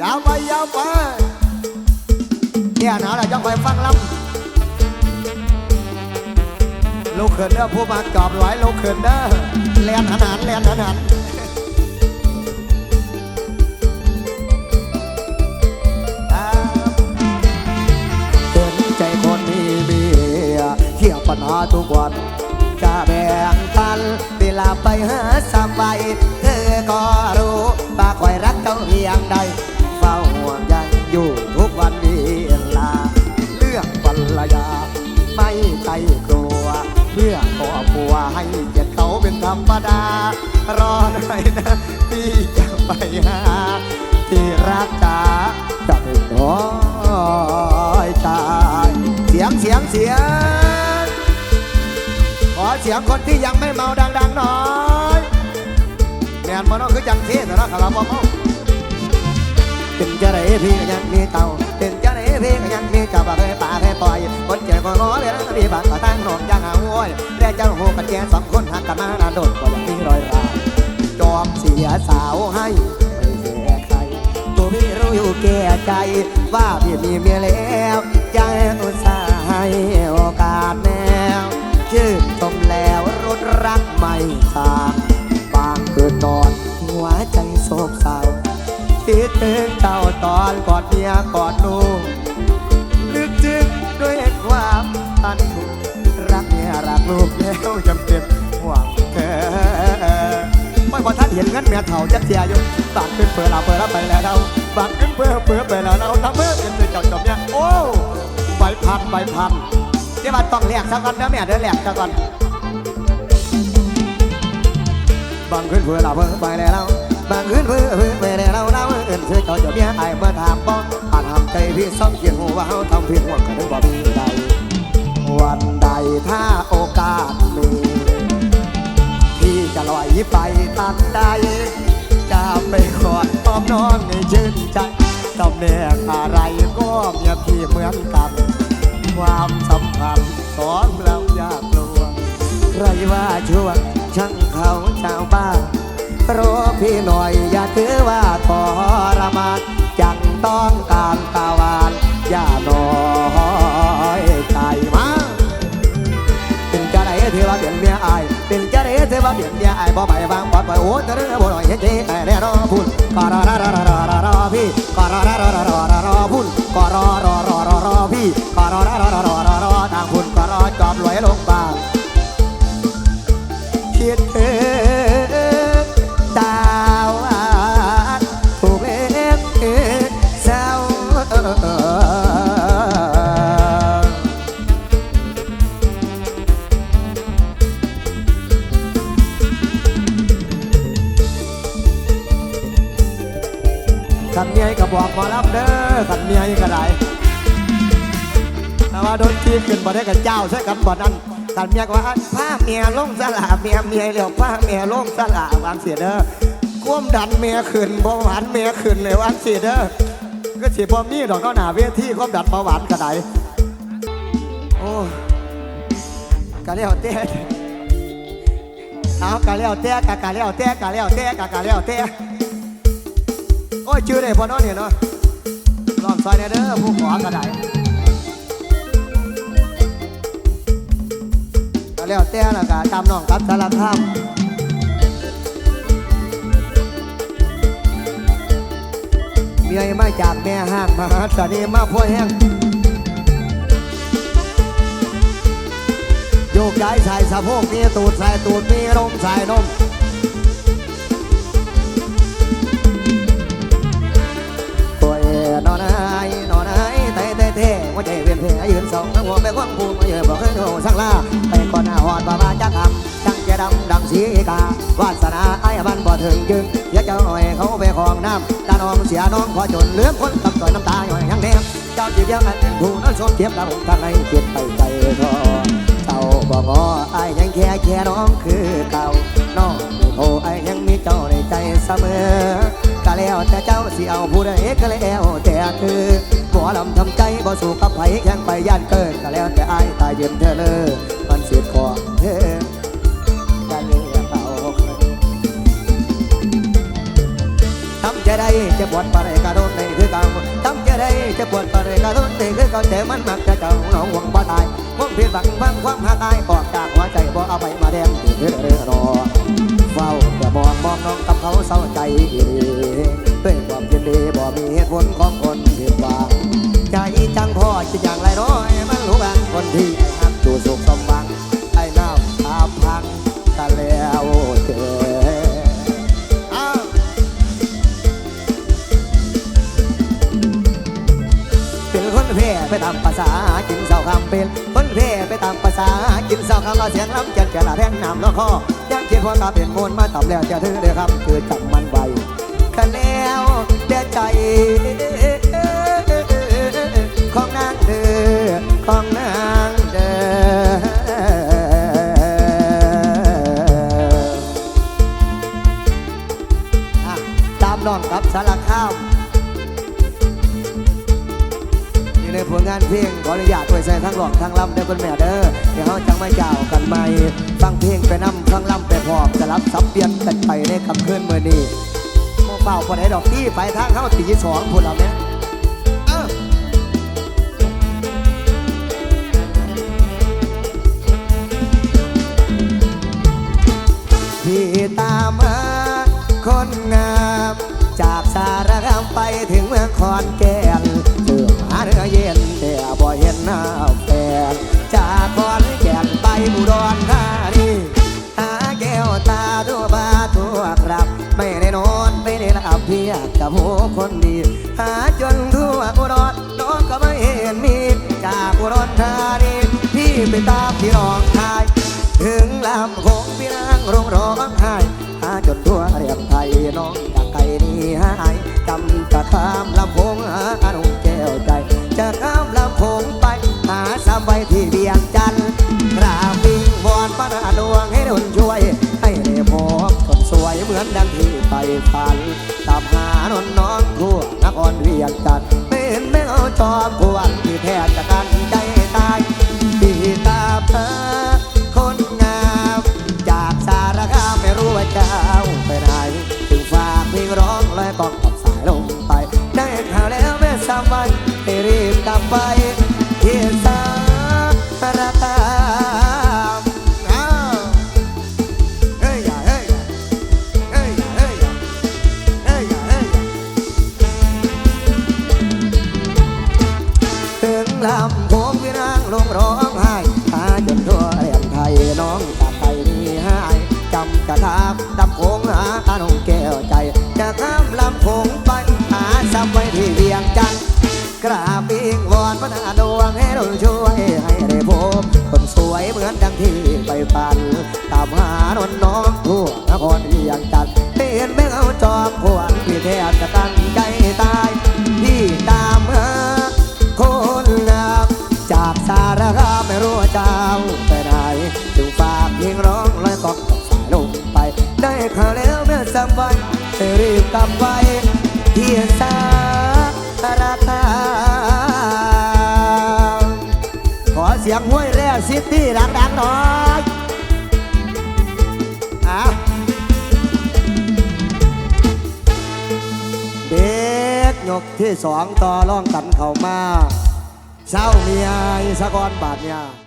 ยาวไปยาวไปเนี่ยหนาวแล้วยังไปฟังลำลูกเขินเด้อผู้มาจอบไว้ลูกเขินเด้อเลียนหันหันเลียนหันหันเห็นใจคนมีเมียเที่ยวปัญหาทุกวันจะแบ่งปันเวลาไปหาสบายเธอก็รู้ว่าคอยรักเจ้าเพียงใด อยู่ทุกวันเวลาเรื่องภรรยา ไม่ใจกลัว เพื่อครอบครัวให้เกียรติเขาเป็นธรรมดา รอหน่อยนะพี่จะไปหา ที่รักจ๋าจะไม่น้อยเสียงเสียงเสียง ขอเสียงคนที่ยังไม่เมาดังๆหน่อยแมนมันคือจังเทศนะครับ่เมา เป็นจะได้พี่ก็ยังมีเต่าเป็นจะได้พี่ก็ยังมีเจ้าบ่เคยป่าเคยปล่อยคนเจ็บก็ง้อเลยแล้วมีบางก็ตั้งนอนยังหาโวยแต่เจ้าหูกันแก่สองคนหักกันมานานโดดก็ยังมีรอยราวจอมเสียสาวให้ไม่เสียใครตัวพี่รู้อยู่แก่ใจ ว่าพี่มีเมียแล้วยังอุตส่าห์ให้โอกาสแนวชื่นชมแล้วรุดรักไม่สางบางคืนนอนหัวใจโศกเศร้า คิดถึงเจ้าตอนกอดเมียกอดลูกนึกถึงด้วยความตันทุกรักเมียรักลูกแล้วจำเป็นหวังแค่ไม่พอท่านเห็นเงั้นเมียเถ่าจะเสียอยู่บางขึ้นเปิดเราเปิดเราไปแล้วเราบางขึ้นเปิดเปิดไปแล้วเราทำเมื่อเป็นเจ้าจบเนี่ยโอ้ใบพันใบพันเดี๋ยวมาต้องแหลกสักก่อนนะแม่เดี๋ยวแลกสักก่อนบางคืนเพื่อเราเพื่อไปแล้วบางคืนเพื่อเพื่อไปแล้วเรา อินเธอจอดเมียไอ้เมื่อถามป้องผ่านทำใจพี่ซ่อมเกียงหัวเขาทำผิดหัวกันถึงบ่มีใดวันใดถ้าโอกาสมีพี่จะลอยไปทันใดจะไปกอดพร้อมน้องในชื่นใจตำแหน่งอะไรก็เมียพี่เหมือนกันความสัมพันธ์สองเราอยากลัวใครว่าชั่วช่างเขาชาวบ้านรอพี่หน่อยอย่าถือว่าทร จะได้เทว่าเปลี่ยนเดียไอ้บ่ไปบางบ่อยโอ้จะเรื่องบ่หน่อยเฮ็ดเจ๊ไอ้แน่รอพุ่นก็รอรอรอรอรอรอพี่ก็รอรอรอรอรอรอรอพูดก็รอรอรอ ว่าโดนทีมขึ้นบ่ได้กับเจ้าใช่กันบ่นั้นขันเมียก็ว่าผ้าเมียลงสลาเมียเมียเรียกผ้าเมียลงสลาวางเสียเด้อความดันเมียขึ้นบาหวานเมียขึ้นเลยวางเสียเด้อก็สิพอมีดอกก็หนาเวทีความดันบาหวานก็ไดโอ้กะเลี้ยวเต้เอากะเลี้ยวเต้กะกะเลี้ยวเต้กะเลี้ยวเต้กะกะเลี้ยวเต้โอ้ยชื่อได้พอนาะเนี่ยเนาะลองซอยแหน่เด้อผู้ขอกระได แล้วแต่ละกะตามน้องกับสารคามเมียมาจากแม่ห้างมาหาสนีมาพ่อแห้งโยกย้ายใส่สะโพกมีตูดใส่ตูดมีนมใส่นมโอ้ยนอนไอ้นอนไอ้เต้เต้เต้ว่าใจเป็นเพลยืนสองทั้งหัวไปควงพูนมาเยอะบอกให้โง่สักลาไปก่อน หน้าบาบาจักคำจังแกดำดังสีกาวาสนาไอ้บันบ่ถึงจึงอยากจะหน่อยเขาไปของน้ำตาน้องเสียน้องขอจนเลือคนตับต่อยน้ำตาหน่อยยังแนมเจ้าจีบยังนั้นผู้นั้นชมเทียบกับผมทางให้เก็บไปใจทอเต่าบ่งอไอ้ยังแค่แค่น้องคือเก่าน้องโทไอ้ยังมีเจ้าในใจเสมอก็แล้วแต่เจ้าสิเอาผู้ใดก็แล้วแต่คือหมอลำทำใจบ่สู้กับไผแข่งไปย่านเกินก็แล้วแต่อายตายเย็นเธอเลยมันเสิทธิ์ขอ เธเทำจะได้จะปวดปะไรกระโดดในคือเก่าทำจะได้จะปวดปะไรกระโดดในคือเก่าแต่มันมักจะเจ้าหนองหวังบ่ตายความผิดหวังบางความหากายออกจากหัวใจบ่เอาไปมาแดงเรือรอเฝ้าจะมองมองน้องกับเขาเศร้าใจด้วยความยินดีบ่มีเหตุผลของคนผิดหวังใจจังพ่อจะอย่างไรเนาะ เร่ไปตามภาษากินเสาคำเป็นคนเพ่ไปตามภาษากินเสาคำเราเสียงล้ำจัดจะละแท่งน้ำแล้วคอยังคิดว่าตาเป็นมนมาตอบแล้วจะถือเด้อครับคือจำมันไว้กันแล้วแต่ใจของนางเธอำได้อคุณแม่เด้อเดี๋ยวเขาจังไม่เจ้ากันใหม่ฟังเพลงไปนำฟังลำไปพอมจะรับสับเปลี่ยนกันไปในคำคืนเมื่อนี้โมเป่าพอได้ดอกที่ไปทางเข้าตีสองพูดเราเนี่ยเออพี่ตามมาคนงาม จากสารคามไปถึงเมืองขอนแก่น ยกกับหูคนดี หาจนทั่วอุดรน้องก็ไม่เห็นมีจากอุดรธานีพี่ไปตามพี่น้องชาย ถึงลำโคงพี่นางร้องร้องไห้หาจนทั่วเรียงไทยน้องจากไกลนี้หายจำจะข้ามลำโพงหาอนุ ดังที่ไปฝันตามหานอนน้องทั่วนครเวียงจันทร์ไม่เห็นไม่เอาจอมกวนที่แทบจะกันใจตายพี่ตาเพอคนงามจากสารคามไม่รู้ว่าเจ้าไปไหนถึงฝากเพลงร้องลอยกองกับสายลงไป ได้ข่าวแล้วแม่สามวันให้รีบกลับไป ลำโพงพี่างลงร้องไห้หาจนทั่วเรียนไทยน้องจากไทยนี่หายจำกระทามลำโพงหาอาน้องแก้วใจ จะข้ามลำโพงไปหาซ้ำไว้ที่เวียงจันทร์กราบอิงวอนพระนาดวงให้เราช่วยให้ได้พบคนสวยเหมือนดังที่ไปฝันตามหานนน้องทั่วนครเวียงจันทร์เห็นแม่เอาจอมขวานที่แทบจะตั้งใจ สารคาไม่รู้ว่าเจ้าไปไหนจึงฝากเพลงร้องลอยกองกับสายลงไป ได้ข่าวแล้วแม่สั่งไว้ให้รีบกลับไปที่สารคาขอเสียงห้วยแร่ซิตี้ดังๆหน่อยอะเด็กยกที่สองต่อร่องกันเข้ามา เศร้าเมียสะกอนบาดเนี่ย